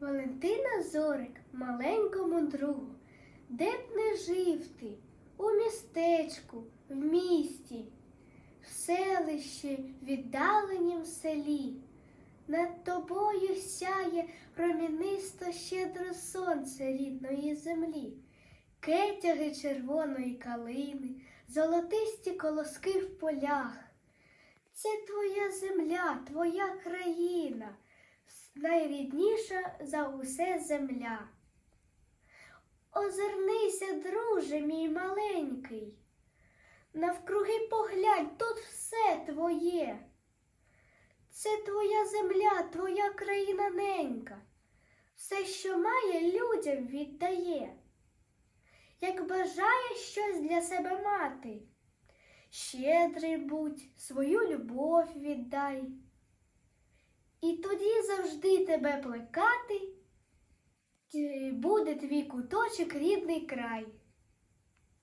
Валентина Зорик, маленькому другу, де б не жив ти, у містечку, в місті, в селищі, віддаленім селі. Над тобою сяє промінисто щедро сонце рідної землі, кетяги червоної калини, золотисті колоски в полях. Це твоя земля, твоя країна, найрідніша за усе земля. Озирнися, друже мій маленький, навкруги поглянь, тут все твоє. Це твоя земля, твоя країна ненька, все, що має, людям віддає. Як бажаєш щось для себе мати, щедрий будь, свою любов віддай. Завжди тебе плекати, буде твій куточок рідний край.